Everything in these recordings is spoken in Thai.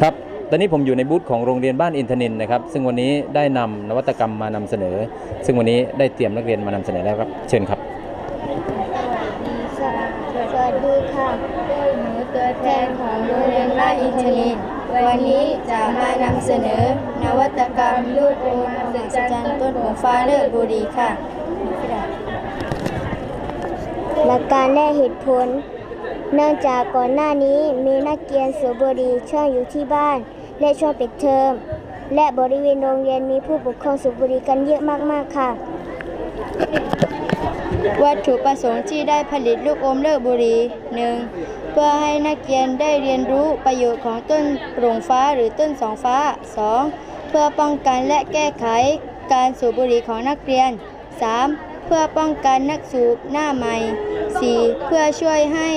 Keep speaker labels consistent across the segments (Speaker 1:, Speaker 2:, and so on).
Speaker 1: ครับ ตอนนี้ผมอยู่ในบูธของโรงเรียนบ้านอินทนินนะครับ ซึ่งวันนี้ได้นำนวัตกรรมมานำเสนอ ซึ่งวันนี้ได้เตรียมนักเรียนมานำเสนอแล้วครับ เชิญครับ
Speaker 2: สวัสดีค่ะหนูตัวแทนของโรงเรียนบ้านอินทนิน วันนี้จะมานำเสนอ นวัตกรรมลูกโป่งสึกจันต้นหัวฟ้าเลิศบุรีค่ะ
Speaker 3: หลักการและเหตุผล เนื่องจากก่อนหน้านี้มีนักเรียนสูบบุหรี่ช่วงอยู่ที่บ้าน และช่วงปิดเทอม และบริเวณโรงเรียนมีผู้ปกครองสูบบุหรี่กันเยอะมากๆค่ะ
Speaker 2: วัตถุประสงค์ที่ได้ผลิตลูกอมเลิศบุหรี่หนึ่งเพื่อให้นักเรียนได้เรียนรู้ประโยชน์ของต้นโปร่งฟ้าหรือต้นสองฟ้า 2. เพื่อป้องกันและแก้ไขการสูบบุหรี่ของนักเรียน 3. เพื่อป้องกันนักสูบหน้าใหม่ 4. เพื่อช่วยให้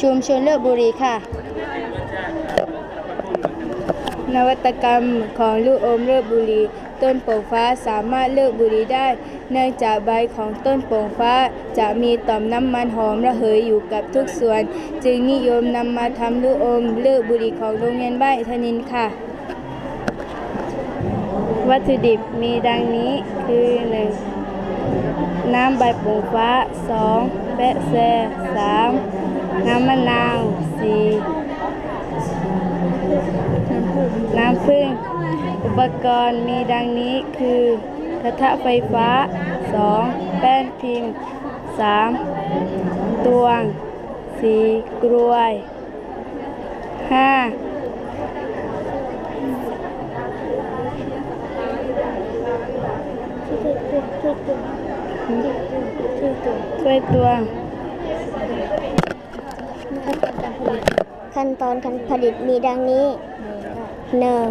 Speaker 2: ชุมชนเลิกบุรีค่ะ นวัตกรรมของลูกอมเลิกบุรี ต้นโป่งฟ้าสามารถเลิกบุรีได้ เนื่องจากใบของต้นโป่งฟ้าจะมีต่อมน้ำมันหอมระเหยอยู่กับทุกส่วน จึงนิยมนำมาทำลูกอมเลิกบุรีของโรงเรียนบ้านอิทนินค่ะวัตถุดิบมีดังนี้คือ 1. น้ำใบป่งฟ้า 2. แปะแซ 3. น้ำมะนาว 4. น้ำผึ้งอุปกรณ์มีดังนี้คือกระทะไฟฟ้า 2. แป้นพิมพ์ 3. ตวง 4. กลวย 5. ถ้วยตัว
Speaker 3: ขั้นตอนการผลิตมีดังนี้หนึ่ง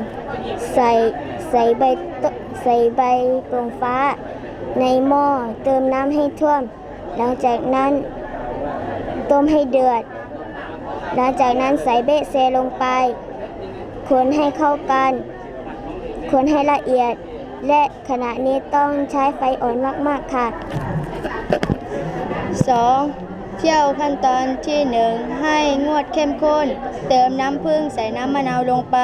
Speaker 3: ใส่ใส่ใบใส่ใบโปร่งฟ้า ในหม้อเติมน้ำให้ท่วม หลังจากนั้นต้มให้เดือด หลังจากนั้นใส่เบะเซลงไป คนให้เข้ากัน คนให้ละเอียด และขณะนี้ต้องใช้ไฟอ่อนมาก ๆ ค่ะ
Speaker 2: 2. เที่ยวขั้นตอนที่ 1 ให้งวดเข้มข้น เติมน้ำผึ้งใส่น้ำมะนาวลงไป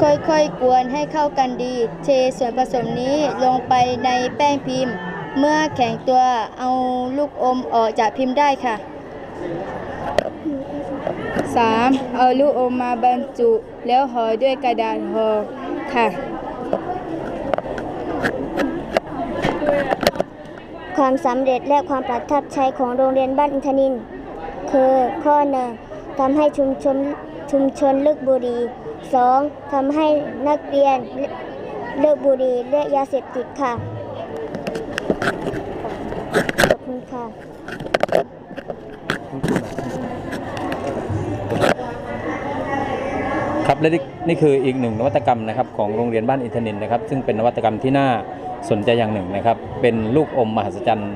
Speaker 2: ค่อยๆกวนให้เข้ากันดี เทส่วนผสมนี้ลงไปในแป้งพิมพ์ เมื่อแข็งตัวเอาลูกอมออกจากพิมพ์ได้ค่ะ 3. เอาลูกอมมาบรรจุ แล้วห่อด้วยกระดาษห่อค่ะ
Speaker 3: ความสำเร็จและความประทับใจของโรงเรียนบ้านอินทนิน คือข้อหนึ่งทำให้ชุมชนชุมชนเลิกบุหรี่สองทำให้นักเรียนเลิกบุหรี่และยาเสพติดค่ะ ขอบคุณค่ะ
Speaker 1: ครับและนี่นี่คืออีกหนึ่งนวัตกรรมนะครับของโรงเรียนบ้านอินทนินนะครับ ซึ่งเป็นนวัตกรรมที่น่าสนใจอย่างหนึ่งนะครับ เป็นลูกอมมหัศจรรย์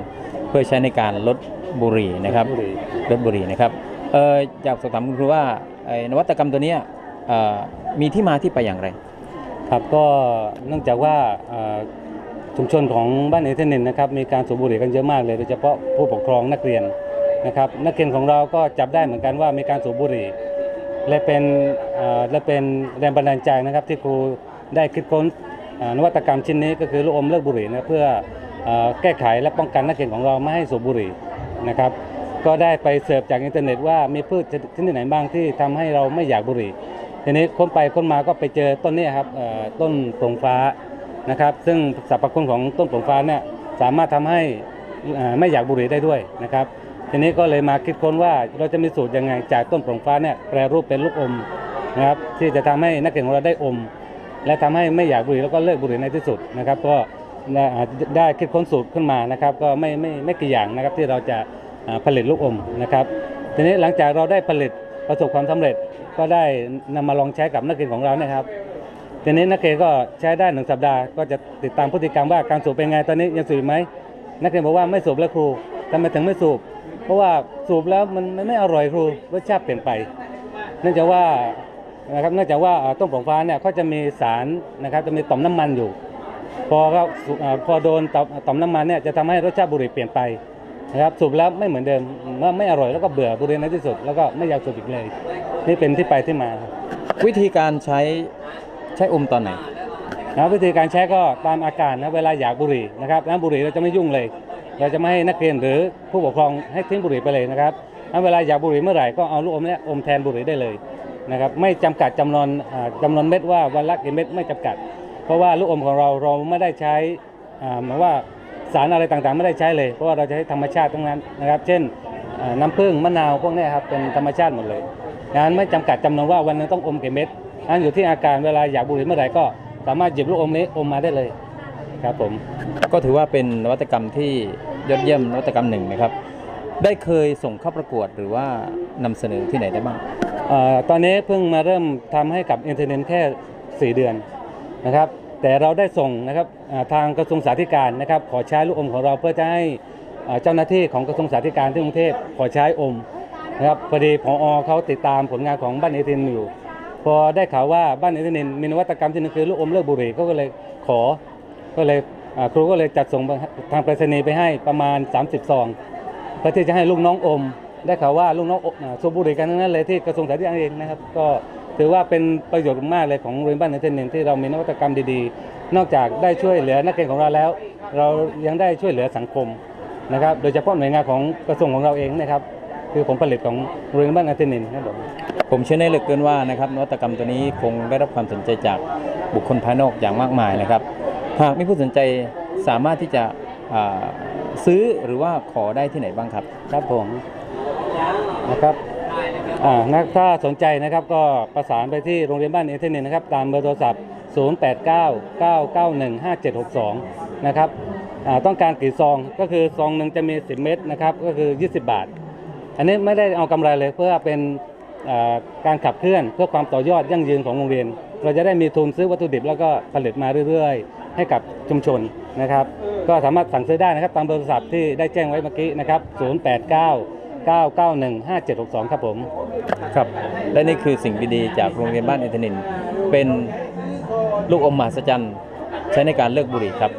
Speaker 1: เพื่อใช้ในการลดบุหรี่นะครับลดบุหรี่นะครับเอออยากสอบถามคุณครูว่าไอ้นวัตกรรมตัวเนี้ยเอ่อมีที่มาที่ไปอย่างไร
Speaker 4: ครับก็เนื่องจากว่าเอ่อชุมชนของบ้านเอเทนนินนะครับมีการสูบบุหรี่กันเยอะมากเลยโดยเฉพาะผู้ปกครองนักเรียนนะครับนักเรียนของเราก็จับได้เหมือนกันว่ามีการสูบบุหรี่ และเป็นและเป็นแรงบันดาลใจนะครับที่ครูได้คิดค้นนวัตกรรมชิ้นนี้ก็คือลูกอมเลิกบุหรี่นะเพื่อแก้ไขและป้องกันนักเรียนของเราไม่ให้สูบบุหรี่นะครับ ก็ได้ไปเสิร์ฟจากอินเทอร์เน็ตว่ามีพืชชนิดไหนบ้างที่ทำให้เราไม่อยากบุหรี่ทีนี้ค้นไปค้นมาก็ไปเจอต้นนี้ครับต้นโปร่งฟ้านะครับ ซึ่งสรรพคุณของต้นโปร่งฟ้าเนี่ยสามารถทำให้ไม่อยากบุหรี่ได้ด้วยนะครับ ทีนี้ก็เลยมาคิดค้นว่าเราจะมีสูตรยังไงจากต้นโปร่งฟ้าเนี่ยแปรรูปเป็นลูกอมนะครับที่จะทำให้นักเรียนของเราได้อม และทำให้ไม่อยากบุหรี่แล้วก็เลิกบุหรี่ในที่สุดนะครับก็ได้คิดค้นสูตรขึ้นมานะครับ ก็ไม่ไม่ไม่กี่อย่างนะครับที่เราจะผลิตลูกอมนะครับ ทีนี้หลังจากเราได้ผลิตประสบความสำเร็จก็ได้นำมาลองใช้กับนักเรียนของเราเนี่ยครับทีนี้นักเรียนก็ใช้ได้หนึ่งสัปดาห์ก็จะติดตามพฤติกรรมว่าการสูบเป็นไงตอนนี้ยังสูบไหมนักเรียนบอกว่าไม่สูบแล้วครูทำไมถึงไม่สูบ เพราะว่าสูบแล้วมันมันไม่อร่อยครูรสชาติเปลี่ยนไป เนื่องจากว่านะครับเนื่องจากว่าเอ่อต้มผงฟ้าเนี่ยเขาจะมีสารนะครับจะมีต่อมน้ำมันอยู่ พอเขาสูบเอ่อพอโดนต่อมต่อมน้ำมันเนี่ยจะทำให้รสชาติบุหรี่เปลี่ยนไปนะครับสูบแล้วไม่เหมือนเดิมว่าไม่อร่อยแล้วก็เบื่อบุหรี่ในที่สุด แล้วก็ไม่อยากสูบอีกเลย นี่เป็นที่ไปที่มาครับ
Speaker 1: วิธีการใช้ใช้อมตอนไหน
Speaker 4: นะวิธีการใช้ก็ตามอาการนะเวลาอยากบุหรี่นะครับน้ำบุหรี่เราจะไม่ยุ่งเลย เราจะไม่ให้นักเรียนหรือผู้ปกครองให้ทิ้งบุหรี่ไปเลยนะครับถ้าเวลาอยากบุหรี่เมื่อไหร่ก็เอาลูกอมเนี้อมแทนบุหรี่ได้เลยนะครับไม่จำกัดจำนวนอ่าจำนวนเม็ดว่าวันละกี่เม็ดไม่จำกัด เพราะว่าลูกอมของเราเราไม่ได้ใช้อ่าหมายว่าสารอะไรต่างๆ ไม่ได้ใช้เลย เพราะว่าเราจะใช้ธรรมชาติทั้งนั้นนะครับ เช่นน้ำผึ้งมะนาวพวกนี้ครับเป็นธรรมชาติหมดเลยดังนั้นไม่จำกัดจำนวนว่าวันนึงต้องอมกี่เม็ดอันอยู่ที่อาการเวลาอยากบุหรี่เมื่อไหร่ก็สามารถหยิบลูกอมนี้อมมาได้เลย ครับผม
Speaker 1: ก็ถือว่าเป็นนวัตกรรมที่ยอดเยี่ยมนวัตกรรมหนึ่งนะครับ ได้เคยส่งเข้าประกวดหรือว่านำเสนอที่ไหนได้บ้าง
Speaker 4: เอ่อตอนนี้เพิ่งมาเริ่มทำให้กับอินเทอร์เน็ตแค่ 4 เดือนนะครับแต่เราได้ส่งนะครับอ่าทางกระทรวงสาธารณการนะครับขอใช้ลูกอมของเราเพื่อจะให้อ่าเจ้าหน้าที่ของกระทรวงสาธารณการที่กรุงเทพขอใช้อมนะครับพอดีพอเขาติดตามผลงานของบ้านเอเทนอยู่ พอได้ข่าวว่าบ้านเอเทนมีนวัตกรรมที่หนึงคือลูกอมเลิกบุหรี่เขาก็เลยขอ ก็เลยครูก็เลยจัดส่งทางไปรษณีย์ไปให้ประมาณ 30ซองเพื่อที่จะให้ลูกน้องอม ได้ข่าวว่าลูกน้องอมอ่าสูบบุหรี่กันทั้งนั้นเลยที่กระทรวงสาธารณสุขเองนะครับ ก็ถือว่าเป็นประโยชน์มากเลยของโรงเรียนบ้านในเทนเนนที่เรามีนวัตกรรมดีๆ นอกจากได้ช่วยเหลือนักเรียนของเราแล้ว เรายังได้ช่วยเหลือสังคมนะครับ โดยเฉพาะหน่วยงานของกระทรวงของเราเองนะครับ คือผลผลิตของโรงเรียนบ้านในเทนเนนครับผม
Speaker 1: ผมเชื่อแน่เหลือเกินว่านะครับนวัตกรรมตัวนี้คงได้รับความสนใจจากบุคคลภายนอกอย่างมากมายนะครับ หากมีผู้สนใจสามารถที่จะอ่าซื้อหรือว่าขอได้ที่ไหนบ้างครับ
Speaker 4: ครับผมนะครับอ่านะถ้าสนใจนะครับก็ประสานไปที่โรงเรียนบ้านเอเทนเนนะครับ ตามเบอร์โทรศัพท์ 0899915762 นะครับอ่าต้องการกี่ซองก็คือซองหนึ่งจะมี 10 เม็ดนะครับ ก็คือ 20 บาท อันนี้ไม่ได้เอากำไรเลยเพื่อเป็นอ่าการขับเคลื่อนเพื่อความต่อยอดยั่งยืนของโรงเรียน เราจะได้มีทุนซื้อวัตถุดิบแล้วก็ผลิตมาเรื่อยๆ ให้กับชุมชนนะครับ ก็สามารถสั่งซื้อได้นะครับ ตามเบอร์โทรศัพท์ที่ได้แจ้งไว้เมื่อกี้นะครับ 089 991 5762 ครับผม
Speaker 1: ครับ และนี่คือสิ่งดีๆจากโรงเรียนบ้านอินทนิน เป็นลูกอมมหัศจรรย์ใช้ในการเลิกบุหรี่ครับ